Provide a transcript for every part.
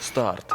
Старт.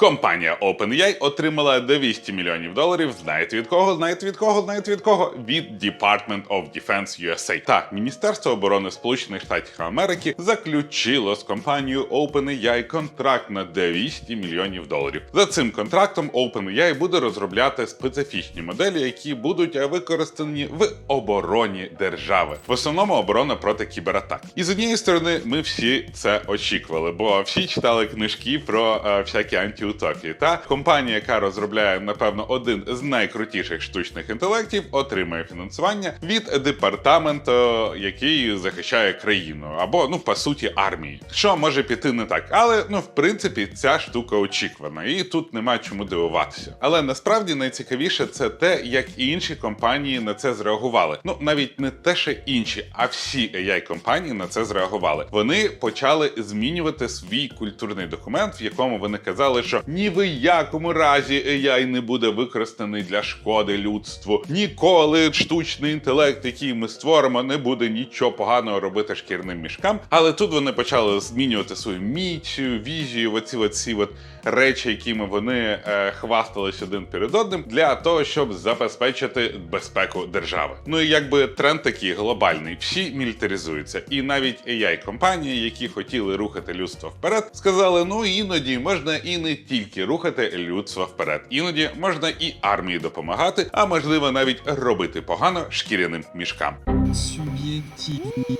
Компанія OpenAI отримала 200 мільйонів доларів. Знаєте від кого? Знаєте від кого? Знаєте від кого? Від Department of Defense USA. Так, Міністерство оборони Сполучених Штатів Америки заключило з компанією OpenAI контракт на 200 мільйонів доларів. За цим контрактом OpenAI буде розробляти специфічні моделі, які будуть використані в обороні держави. В основному оборона проти кібератак. І з однієї сторони, ми всі це очікували, бо всі читали книжки про е, всякі антиутопії. Та компанія, яка розробляє, напевно, один з найкрутіших штучних інтелектів, отримає фінансування від департаменту, який захищає країну, або ну по суті армії. Що може піти не так, але ну в принципі ця штука очікувана, і тут нема чому дивуватися. Але насправді найцікавіше це те, як інші компанії на це зреагували. Ну навіть не те, що інші, а всі ai компанії на це зреагували. Вони почали змінювати свій культурний документ, в якому вони казали, що ні в якому разі AI не буде використаний для шкоди людству. Ніколи штучний інтелект, який ми створимо, не буде нічого поганого робити шкірним мішкам. Але тут вони почали змінювати свою міч, візію, оці оці от речі, якими вони е, хвастались один перед одним, для того, щоб забезпечити безпеку держави. Ну і якби тренд такий глобальний, всі мілітаризуються, і навіть ai компанії, які хотіли рухати людство вперед, сказали: ну іноді можна і не тільки рухати людство вперед, іноді можна і армії допомагати, а можливо навіть робити погано шкіряним мішкам. Субъективный.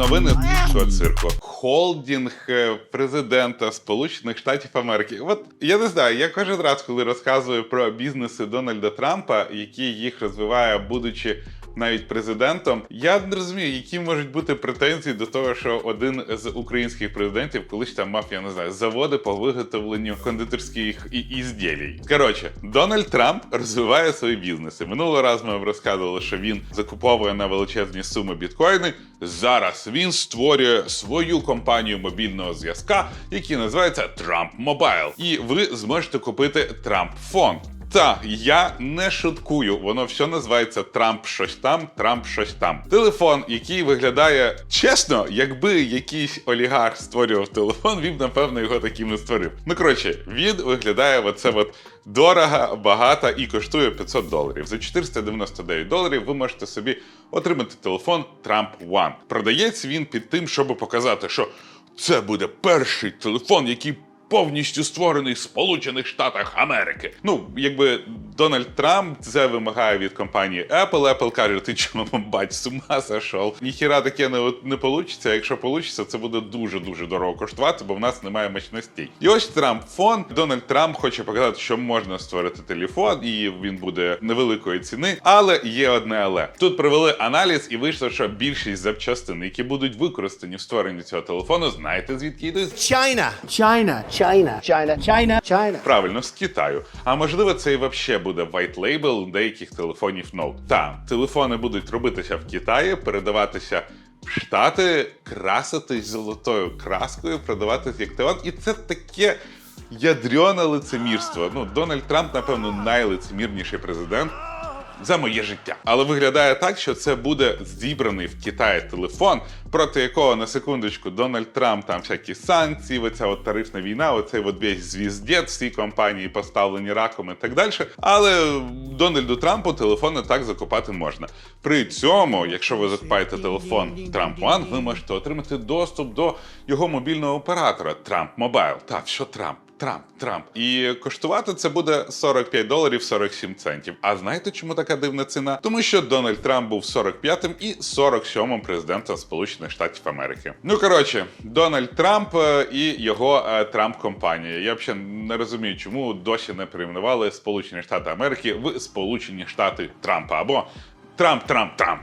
Новини цього цирку. Холдінг е, президента Сполучених Штатів Америки. От я не знаю, я кожен раз, коли розказую про бізнеси Дональда Трампа, які їх розвиває, будучи навіть президентом, я не розумію, які можуть бути претензії до того, що один з українських президентів колись там мав, я не знаю, заводи по виготовленню кондитерських і ізділій. Коротше, Дональд Трамп розвиває свої бізнеси. Минулого разу ми розказували, що він закуповує на величезні суми біткоїни. Зараз він створює свою компанію мобільного зв'язка, який називається Trump Mobile. І ви зможете купити Trump фон. Та я не шуткую, воно все називається Трамп щось там, Трамп щось там. Телефон, який виглядає чесно, якби якийсь олігарх створював телефон, він напевно його таким не створив. Ну коротше, він виглядає оце от дорого, багато і коштує 500 доларів. За 499 доларів ви можете собі отримати телефон Trump One. Продається він під тим, щоб показати, що це буде перший телефон, який повністю створений в Сполучених Штатах Америки. Ну, якби Дональд Трамп це вимагає від компанії Apple. Apple каже, ти чому бать, з ума сошов? Ніхіра таке не, не получиться. Якщо получиться, це буде дуже дуже дорого коштувати, бо в нас немає мощностей. І ось Трамп фон. Дональд Трамп хоче показати, що можна створити телефон, і він буде невеликої ціни. Але є одне але тут провели аналіз, і вийшло, що більшість запчастин, які будуть використані в створенні цього телефону, знаєте звідки йдуть? China. China. China. China. China. China. Правильно, з Китаю. А можливо, це і вообще буде white label деяких телефонів Note. Та телефони будуть робитися в Китаї, передаватися Штати, краситись золотою краскою, продаватись як телефон. І це таке ядрьоне лицемірство. Ну, Дональд Трамп, напевно, найлицемірніший президент. За моє життя, але виглядає так, що це буде зібраний в Китаї телефон, проти якого на секундочку Дональд Трамп там всякі санкції, оця от тарифна війна, оцей от весь звіздець, всі компанії поставлені раком і так далі. Але Дональду Трампу телефон не так закупати можна. При цьому, якщо ви закупаєте телефон Trump One, ви можете отримати доступ до його мобільного оператора Trump Mobile. Так, що Трамп? Трамп, Трамп. І коштувати це буде 45 доларів 47 центів. А знаєте, чому така дивна ціна? Тому що Дональд Трамп був 45-м і 47-м президентом Сполучених Штатів Америки. Ну коротше, Дональд Трамп е, і його е, Трамп компанія. Я взагалі не розумію, чому досі не перейменували Сполучені Штати Америки в Сполучені Штати Трампа або Трамп, Трамп, Трамп.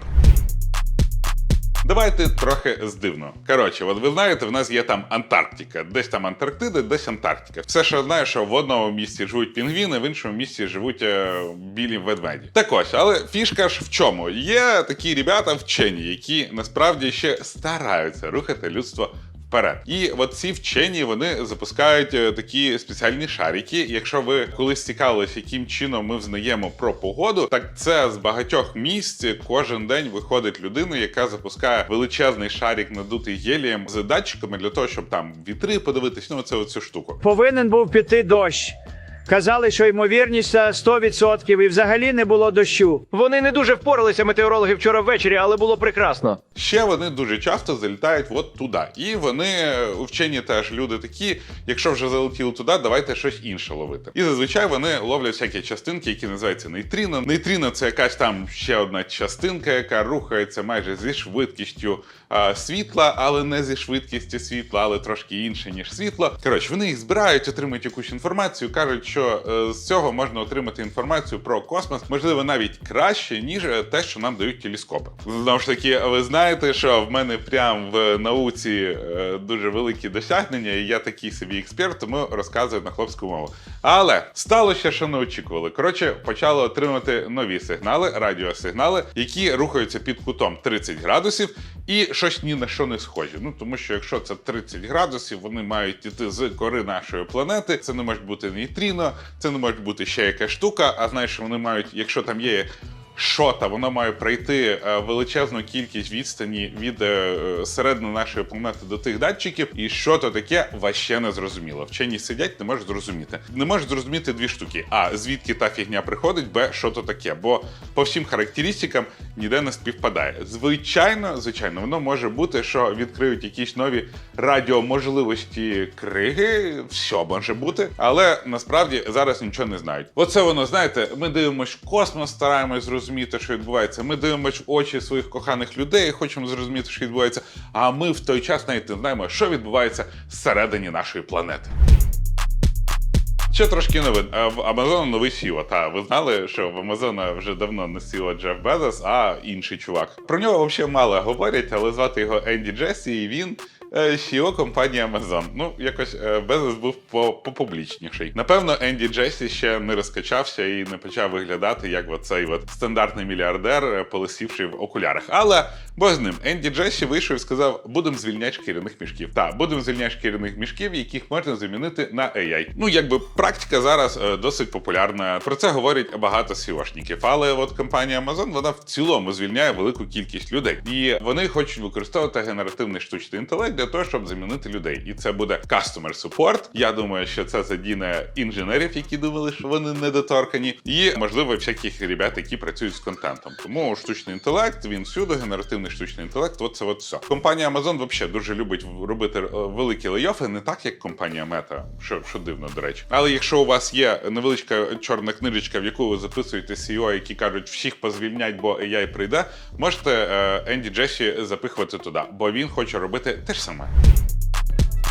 Давайте трохи здивно. Коротше, от ви знаєте, в нас є там Антарктика, десь там Антарктида, десь Антарктика. Все, що знаю, що в одному місці живуть пінгвіни, в іншому місці живуть е, білі ведмеді. Так ось, але фішка ж в чому? Є такі ребята вчені, які насправді ще стараються рухати людство вперед. І от ці вчені вони запускають е, такі спеціальні шарики. Якщо ви колись цікавились, яким чином ми взнаємо про погоду, так це з багатьох місць кожен день виходить людина, яка запускає величезний шарик, надутий гелієм з датчиками для того, щоб там вітри подивитись. Ну, це оцю штуку. Повинен був піти дощ. Казали, що ймовірність 100% і взагалі не було дощу. Вони не дуже впоралися метеорологи вчора ввечері, але було прекрасно. Ще вони дуже часто залітають от туди. І вони е, вчені теж люди такі. Якщо вже залетіли туди, давайте щось інше ловити. І зазвичай вони ловлять всякі частинки, які називаються нейтріно. Нейтріно це якась там ще одна частинка, яка рухається майже зі швидкістю а, світла, але не зі швидкістю світла, але трошки інше ніж світло. Коротше, вони їх збирають, отримують якусь інформацію, кажуть, що е, з цього можна отримати інформацію про космос, можливо, навіть краще, ніж е, те, що нам дають телескопи. Знову ж таки, ви знаєте, що в мене прям в науці е, дуже великі досягнення, і я такий собі експерт, тому розказую на хлопську мову. Але сталося, що не очікували. Коротше, почали отримати нові сигнали, радіосигнали, які рухаються під кутом 30 градусів, і щось ні на що не схожі. Ну тому що якщо це 30 градусів, вони мають іти з кори нашої планети. Це не може бути нейтріно, це не може бути ще якась штука. А знаєш, вони мають, якщо там є. Шота, воно має пройти е, величезну кількість відстані від е, середини нашої планети до тих датчиків, і що то таке ваще не зрозуміло. Вчені сидять, не можуть зрозуміти. Не можуть зрозуміти дві штуки: а звідки та фігня приходить, б що то таке. Бо по всім характеристикам ніде не співпадає. Звичайно, звичайно, воно може бути, що відкриють якісь нові радіоможливості криги. Все може бути, але насправді зараз нічого не знають. Оце воно знаєте. Ми дивимось космос, стараємось зрозуміти, що відбувається. Ми дивимось в очі своїх коханих людей, хочемо зрозуміти, що відбувається. А ми в той час навіть не знаємо, що відбувається всередині нашої планети. Ще трошки новин. Е, В Амазона новий CEO. Та ви знали, що в Амазона вже давно не CEO Джеф Безос, а інший чувак. Про нього взагалі мало говорять, але звати його Енді Джесі, і він. Е, CEO компанії Amazon. Ну, якось е, Безос був по- попублічніший. Напевно, Енді Джесі ще не розкачався і не почав виглядати як оцей от стандартний мільярдер, е, полисівши в окулярах. Але бо з ним Енді Джесі вийшов і сказав: будемо звільняти шкіряних мішків. Так, будемо звільняти шкіряних мішків, яких можна замінити на AI. Ну, якби практика зараз е, досить популярна. Про це говорять багато SEOшників. Але от компанія Amazon вона в цілому звільняє велику кількість людей, і вони хочуть використовувати генеративний штучний інтелект для того, щоб замінити людей. І це буде customer support. Я думаю, що це задіне інженерів, які думали, що вони недоторкані, і можливо всяких ребят, які працюють з контентом. Тому штучний інтелект він всюди, генеративний штучний інтелект. От це от все. Компанія Amazon взагалі дуже любить робити е, великі лейофи, не так як компанія Meta, що, що дивно, до речі. Але якщо у вас є невеличка чорна книжечка, в яку ви записуєте CEO, які кажуть, всіх позвільнять, бо AI прийде, можете е, Енді Джесі запихувати туди, бо він хоче робити те ж саме.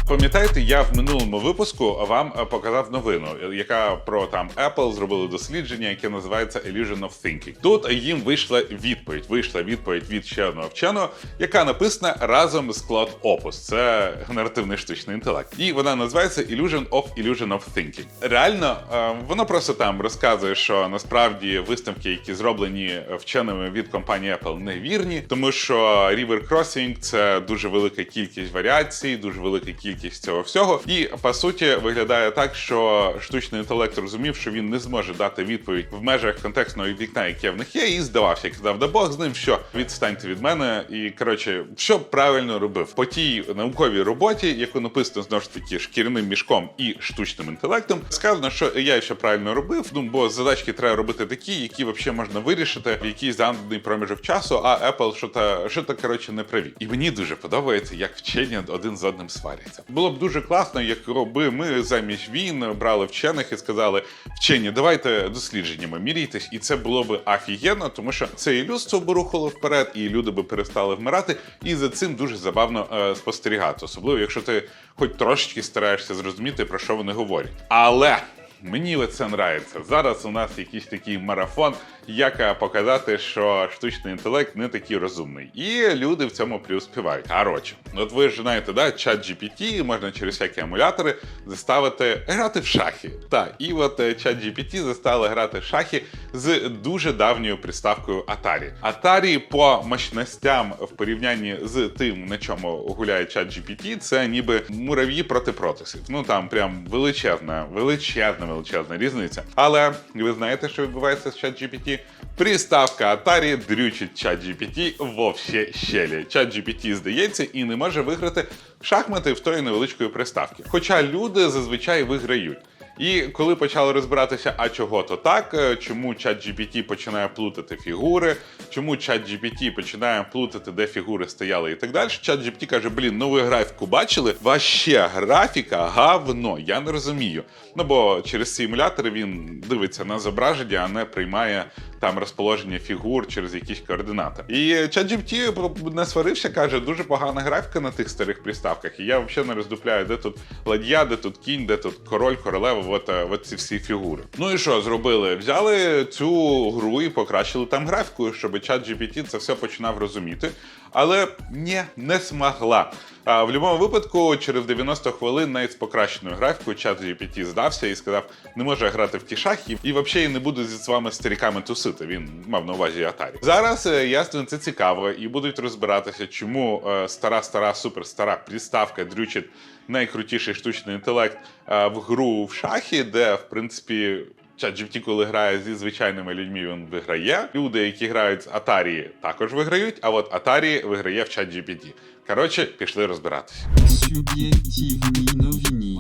Пам'ятаєте, я в минулому випуску вам е, показав новину, яка про там Apple зробили дослідження, яке називається Illusion of Thinking. Тут їм вийшла відповідь. Вийшла відповідь від ще одного вченого, яка написана разом з Cloud Opus. Це генеративний штучний інтелект. І вона називається Illusion of Illusion of Thinking. Реально, е, воно просто там розказує, що насправді виставки, які зроблені вченими від компанії Apple, не вірні, тому що River Crossing – це дуже велика кількість варіацій, дуже велика кількість цього всього. І по суті виглядає так, що штучний інтелект розумів, що він не зможе дати відповідь в межах контекстного вікна, яке в них є, і здавався. Казав, да Бог з ним, що відстаньте від мене. І коротше, що правильно робив по тій науковій роботі, яку написано знову ж таки шкіряним мішком і штучним інтелектом, сказано, що я що правильно робив. Ну бо задачки треба робити такі, які взагалі можна вирішити в якийсь заданий проміжок часу. А Apple що то що то коротше не праві. І мені дуже подобається, як вчені один з одним сваряться. Було б дуже класно, якби ми замість війн брали вчених і сказали: вчені, давайте дослідженнями міряйтесь, і це було б офігенно, тому що це і людство б рухало вперед, і люди би перестали вмирати. І за цим дуже забавно е, спостерігати, особливо якщо ти хоч трошечки стараєшся зрозуміти, про що вони говорять. Але. Мені це нравиться. Зараз у нас якийсь такий марафон, як е, показати, що штучний інтелект не такий розумний. І люди в цьому преуспівають. Коротше, от ви ж знаєте, да, чат GPT можна через всякі емулятори заставити грати в шахи. Так, і от е, чат GPT заставили грати в шахи з дуже давньою приставкою Atari. Atari по мощностям в порівнянні з тим, на чому гуляє чат GPT, це ніби мурав'ї проти протисів. Ну там прям величезна, величезна, величезна різниця. Але ви знаєте, що відбувається з чат GPT? Приставка Atari дрючить чат GPT всі щелі. Чат GPT здається і не може виграти шахмати в тої невеличкої приставки. Хоча люди зазвичай виграють. І коли почали розбиратися, а чого то так, е, чому чат GPT починає плутати фігури, чому чат GPT починає плутати, де фігури стояли і так далі. Чат GPT каже: блін, ну ви графіку бачили? Ваще графіка говно. Я не розумію. Ну бо через симулятори він дивиться на зображення, а не приймає там розположення фігур через якісь координати. І ChatGPT не сварився, каже, дуже погана графіка на тих старих приставках. І я взагалі не роздупляю, де тут ладья, де тут кінь, де тут король, королева, от, е, от ці всі фігури. Ну і що зробили? Взяли цю гру і покращили там графіку, щоб чат GPT це все починав розуміти. Але ні, не змогла. А в будь-якому випадку, через 90 хвилин навіть з покращеною графікою чат GPT здався і сказав, не може грати в ті шахи, і взагалі не буду зі з вами старіками тусити. Він мав на увазі Atari. Зараз е, ясно, це цікаво, і будуть розбиратися, чому е, стара, стара, суперстара приставка дрючить найкрутіший штучний інтелект е, в гру в шахи, де в принципі. ChatGPT, коли грає зі звичайними людьми, він виграє. Люди, які грають з Atari, також виграють, а от Atari виграє в ChatGPT. Коротше, пішли розбиратися.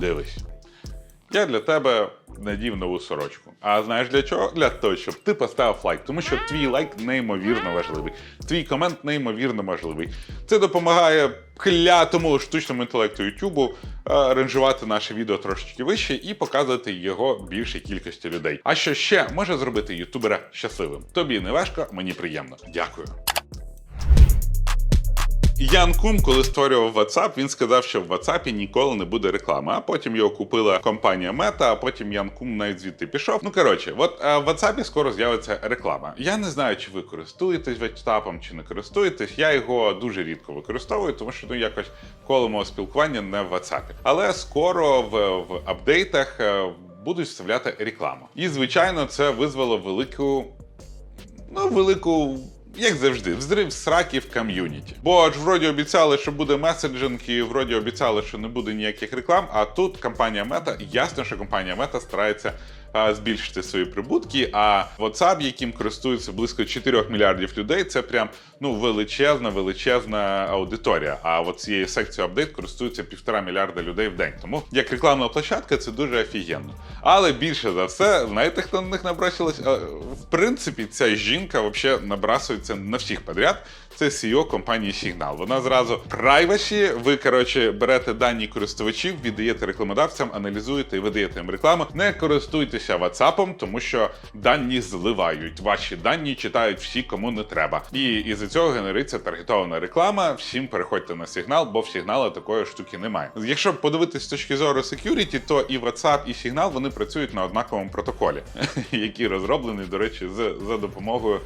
Дивись. Я для тебе надів нову сорочку. А знаєш для чого? Для того, щоб ти поставив лайк, тому що твій лайк неймовірно важливий. Твій комент неймовірно важливий. Це допомагає клятому штучному інтелекту Ютубу е, ранжувати наше відео трошечки вище і показувати його більшій кількості людей. А що ще може зробити ютубера щасливим? Тобі не важко, мені приємно. Дякую. Ян Кум, коли створював WhatsApp, він сказав, що в WhatsApp ніколи не буде реклами. А потім його купила компанія Meta, а потім Ян Кум навіть звідти пішов. Ну коротше, от е, в WhatsApp скоро з'явиться реклама. Я не знаю, чи ви користуєтесь WhatsApp, чи не користуєтесь. Я його дуже рідко використовую, тому що ну якось коло мого спілкування не в WhatsApp. Але скоро в, в апдейтах е, будуть вставляти рекламу. І звичайно, це визвало велику ну, велику. Як завжди, взрив сраки в ком'юніті. Бо ж вроді обіцяли, що буде меседжинг, і вроді обіцяли, що не буде ніяких реклам. А тут компанія Мета, ясно, що компанія Мета старається збільшити свої прибутки. А WhatsApp, яким користується близько 4 мільярдів людей, це прям ну величезна, величезна аудиторія. А от цією секцією апдейт користується півтора мільярда людей в день. Тому як рекламна площадка, це дуже офігенно. Але більше за все, знаєте, хто на них набрасилась? Е, В принципі, ця жінка взагалі набрасується на всіх подряд. Це CEO компанії Signal. Вона зразу прайвасі. Ви коротше берете дані користувачів, віддаєте рекламодавцям, аналізуєте і видаєте їм рекламу. Не користуйтеся WhatsApp, тому що дані зливають. Ваші дані читають всі, кому не треба. І із цього генериться таргетована реклама. Всім переходьте на сигнал, бо в сигнала такої штуки немає. Якщо подивитись з точки зору security, то і WhatsApp, і Signal вони працюють на однаковому протоколі, який розроблений, до речі, з за допомогою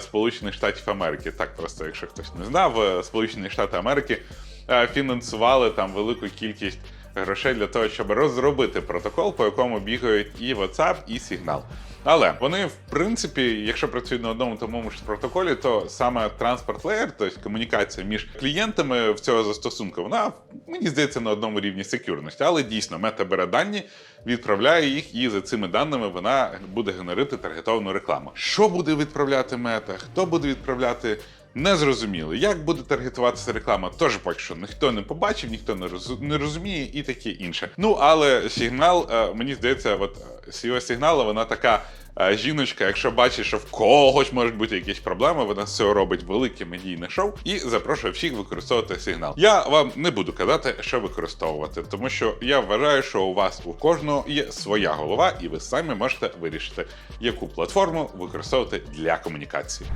Сполучених Штатів Америки. Так просто, якщо хтось не знав, е, Сполучені Штати Америки е, фінансували там велику кількість грошей для того, щоб розробити протокол, по якому бігають і WhatsApp, і Signal. Але вони, в принципі, якщо працюють на одному тому ж протоколі, то саме транспорт леєр, тобто комунікація між клієнтами в цього застосунку, вона мені здається на одному рівні секюрності. Але дійсно, мета бере дані, відправляє їх, і за цими даними вона буде генерити таргетовану рекламу. Що буде відправляти мета? Хто буде відправляти? Не зрозуміло. Як буде таргетуватися реклама, теж поки що ніхто не побачив, ніхто не роз... не розуміє і таке інше. Ну але сигнал, е, мені здається, от е, CEO сигнала, вона така. е, Жіночка, якщо бачить, що в когось можуть бути якісь проблеми, вона з цього робить велике медійне шоу і запрошує всіх використовувати сигнал. Я вам не буду казати, що використовувати, тому що я вважаю, що у вас у кожного є своя голова, і ви самі можете вирішити, яку платформу використовувати для комунікації.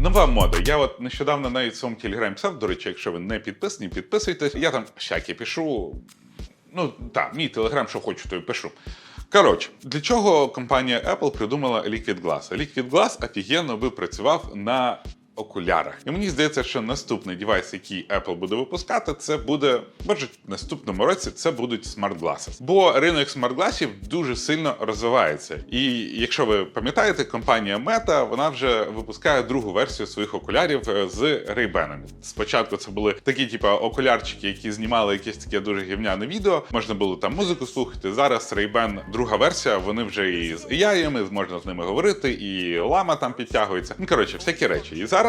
Нова мода. Я от нещодавно навіть в своєму телеграмі писав, до речі, якщо ви не підписані, підписуйтесь. Я там всякі пишу. Ну так, мій телеграм, що хочу, то й пишу. Коротше, для чого компанія Apple придумала Liquid Glass? Liquid Glass офігенно би працював на окулярах. І мені здається, що наступний девайс, який Apple буде випускати, це буде, може, в наступному році це будуть смарт glasses. Бо ринок смарт-гласів дуже сильно розвивається. І якщо ви пам'ятаєте, компанія Meta вона вже випускає другу версію своїх окулярів е, з Ray-Ban. Спочатку це були такі, типу, окулярчики, які знімали якесь таке дуже гівняне відео. Можна було там музику слухати. Зараз Ray-Ban друга версія, вони вже і з AI, можна з ними говорити, і лама там підтягується. Ну коротше, всякі речі. І зараз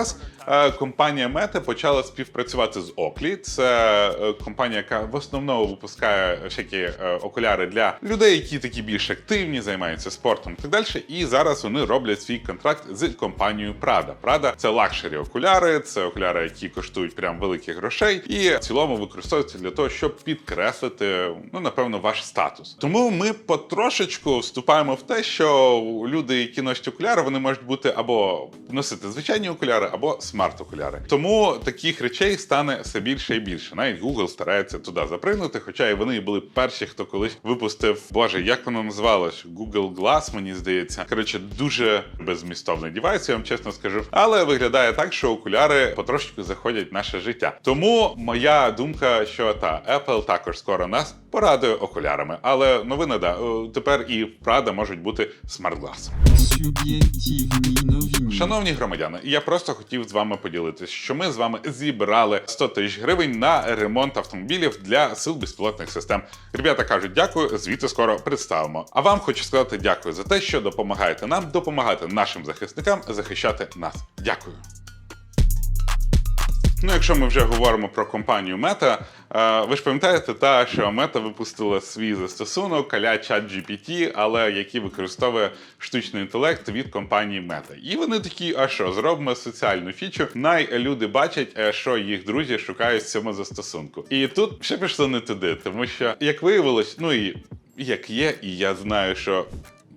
е, компанія Meta почала співпрацювати з Oakley. Це е, компанія, яка в основному випускає всякі е, окуляри для людей, які такі більш активні, займаються спортом і так далі. І зараз вони роблять свій контракт з компанією Prada. Prada – це лакшері окуляри, це окуляри, які коштують прям великих грошей, і в цілому використовуються для того, щоб підкреслити, ну напевно, ваш статус. Тому ми потрошечку вступаємо в те, що люди, які носять окуляри, вони можуть бути або носити звичайні окуляри, або смарт-окуляри. Тому таких речей стане все більше і більше. Навіть Google старається туди запригнути, хоча і вони були перші, хто колись випустив, боже, як воно називалось? Google Glass, мені здається. Коротше, дуже безмістовний девайс, я вам чесно скажу. Але виглядає так, що окуляри потрошечку заходять в наше життя. Тому моя думка, що та Apple також скоро нас порадує окулярами. Але новина да е, тепер і Prada можуть бути смарт-глас. Шановні громадяни, я просто хотів з вами поділитися, що ми з вами зібрали 100 тисяч гривень на ремонт автомобілів для сил безпілотних систем. Ребята кажуть, дякую, звідти скоро представимо. А вам хочу сказати дякую за те, що допомагаєте нам допомагати нашим захисникам захищати нас. Дякую. Ну, якщо ми вже говоримо про компанію е, ви ж пам'ятаєте, та що Meta випустила свій застосунок аля ChatGPT, але який використовує штучний інтелект від компанії Meta. І вони такі, а що, зробимо соціальну фічу. Най люди бачать, е, що їх друзі шукають в цьому застосунку. І тут ще пішло не туди, тому що, як виявилось, ну і як є, і я знаю, що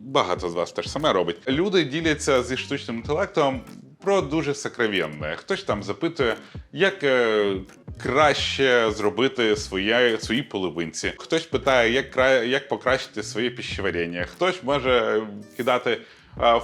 багато з вас теж саме робить. Люди діляться зі штучним інтелектом про дуже сокровенне. Хтось там запитує, як е, краще зробити своє, свої половинці. Хтось питає, як, як покращити своє піщеварення. Хтось може кидати.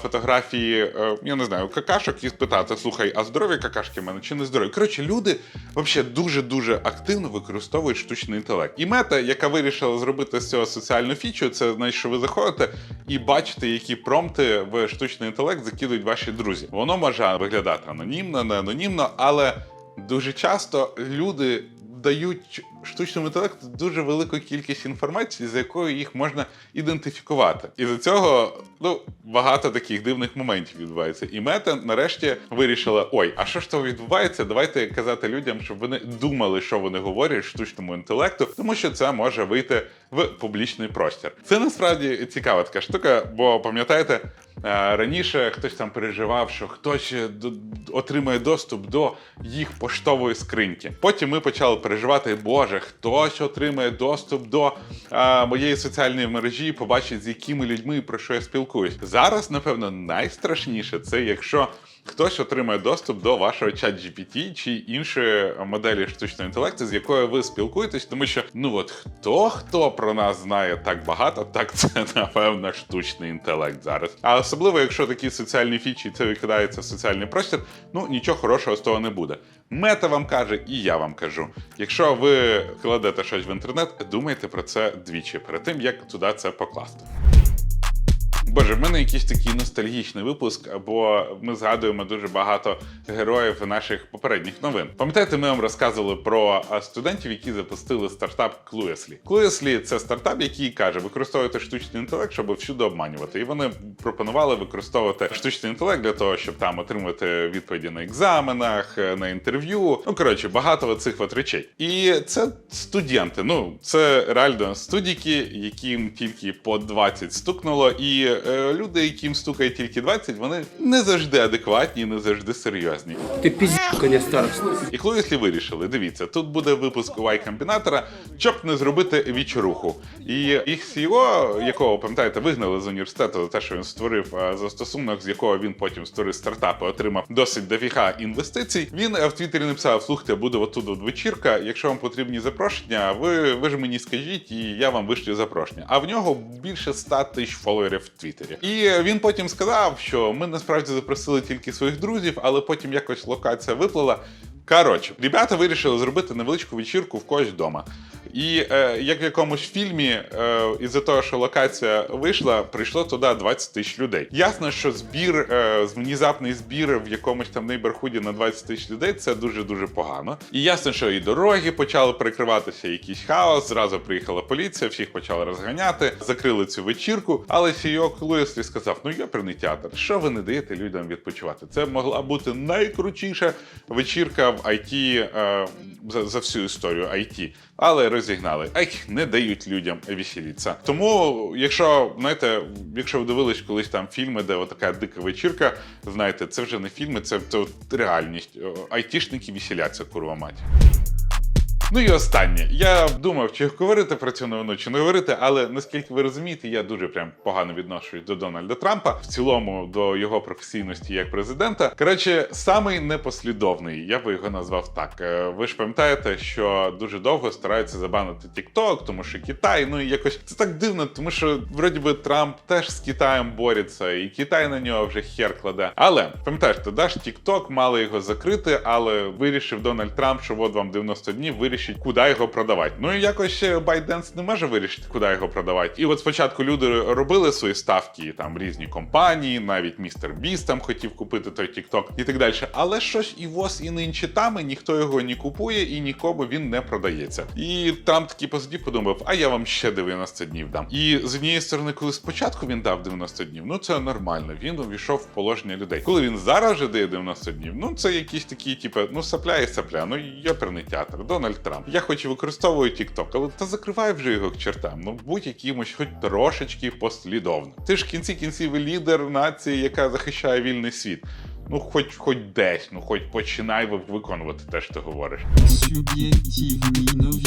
Фотографії, е, я не знаю, какашок і спитати: слухай, а здорові какашки в мене чи не здорові? Коротше, люди взагалі дуже-дуже активно використовують штучний інтелект. І мета, яка вирішила зробити з цього соціальну фічу, це значить, що ви заходите і бачите, які промпти в штучний інтелект закидують ваші друзі. Воно може виглядати анонімно, не анонімно, але дуже часто люди дають штучному інтелекту дуже велику кількість інформації, за якою їх можна ідентифікувати. І за цього ну багато таких дивних моментів відбувається. І мета нарешті вирішила: ой, а що ж то відбувається? Давайте казати людям, щоб вони думали, що вони говорять штучному інтелекту, тому що це може вийти в публічний простір. Це насправді цікава така штука, бо пам'ятаєте. Е, Раніше хтось там переживав, що хтось е, отримає доступ до їх поштової скриньки. Потім ми почали переживати, боже, хтось отримає доступ до а, моєї соціальної мережі, побачить, з якими людьми про що я спілкуюсь. Зараз, напевно, найстрашніше це якщо хтось отримає доступ до вашого чат GPT чи іншої моделі штучного інтелекту, з якою ви спілкуєтесь, тому що ну от хто хто про нас знає так багато, так це напевно штучний інтелект зараз. А особливо, якщо такі соціальні фічі це викидається в соціальний простір, ну нічого хорошого з того не буде. Мета вам каже, і я вам кажу: якщо ви кладете щось в інтернет, думайте про це двічі перед тим, як туди це покласти. Боже, в мене якийсь такий ностальгічний випуск, бо ми згадуємо дуже багато героїв наших попередніх новин. Пам'ятаєте, ми вам розказували про студентів, які запустили стартап Cluelessly. Cluelessly – це стартап, який каже, використовуйте штучний інтелект, щоб всюди обманювати. І вони пропонували використовувати штучний інтелект для того, щоб там отримувати відповіді на екзаменах, е, на інтерв'ю. Ну коротше, багато цих от речей. І це студенти. Ну це реально студіки, яким тільки по 20 стукнуло, і люди, яким стукає тільки 20, вони не завжди адекватні, не завжди серйозні. Ты пиздюка не старость. І Клуїслі вирішили: дивіться, тут буде випуск Y комбінатора, щоб не зробити вічоруху. І їх CEO, якого пам'ятаєте, вигнали з університету за те, що він створив е, застосунок, з якого він потім створив стартап і отримав досить дофіга інвестицій. Він е, в Твіттері написав: слухайте, буде отут от вечірка. Якщо вам потрібні запрошення, ви, ви ж мені скажіть, і я вам вишлю запрошення. А в нього більше 100 тисяч фоловерів в Твіттері. І е, він потім сказав, що ми насправді запросили тільки своїх друзів, але потім якось локація виплила. Коротше, ребята вирішили зробити невеличку вечірку в когось вдома. І е, як в якомусь фільмі, е, із-за того, що локація вийшла, прийшло туди 20 тисяч людей. Ясно, що збір, е, внезапний збір в якомусь там нейберхуді на 20 тисяч людей це дуже дуже погано. І ясно, що і дороги почали перекриватися, якийсь хаос. Зразу приїхала поліція, всіх почали розганяти, закрили цю вечірку. Але CEO Луїслі сказав: ну йоперний театр, що ви не даєте людям відпочивати? Це могла бути найкрутіша вечірка в IT е, за, за всю історію IT. Але розігнали. Ех, не дають людям веселитися. Тому, якщо знаєте, якщо ви дивились колись там фільми, де отака дика вечірка, знаєте, це вже не фільми, це, це реальність. Айтішники веселяться, курва мать. Ну і останнє. Я думав, чи говорити про цю новину, чи не говорити, але наскільки ви розумієте, я дуже прям погано відношусь до Дональда Трампа, в цілому до його професійності як президента. Коротше, самий непослідовний, я би його назвав так. Е, Ви ж пам'ятаєте, що дуже довго стараються забанити TikTok, тому що Китай, ну і якось це так дивно, тому що вроді би Трамп теж з Китаєм бореться, і Китай на нього вже хер кладе. Але пам'ятаєш, тоді ж TikTok мали його закрити, але вирішив Дональд Трамп, що от вам 90 днів вирішить, куди його продавати. Ну і якось ще Байденс не може вирішити, куди його продавати. І от спочатку люди робили свої ставки, там різні компанії, навіть містер Біс там хотів купити той TikTok і так далі. Але щось і ВОЗ і нинче там, і ніхто його не купує, і нікому він не продається. І Трамп такий посидів, подумав, а я вам ще 90 днів дам. І з однієї сторони, коли спочатку він дав 90 днів, ну це нормально. Він увійшов в положення людей. Коли він зараз вже дає 90 днів, ну це якісь такі, типу, ну сапля і сапля, ну йоперний театр, Дональд Трамп. Я хоч і використовую TikTok, але та закривай вже його к чертам. Ну будь якимось, хоч трошечки послідовно. Ти ж в кінці кінців лідер нації, яка захищає вільний світ. Ну, хоч хоч десь, ну хоч починай виконувати те, що ти говориш.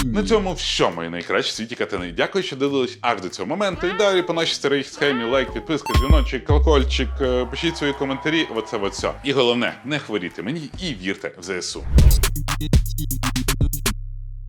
На цьому все, мої найкращі світі катани. Дякую, що дивились аж до цього моменту. І далі по нашій старій схемі лайк, підписка, дзвіночок, колокольчик, е, пишіть свої коментарі. Оце все. І головне, не хворійте мені і вірте в ЗСУ.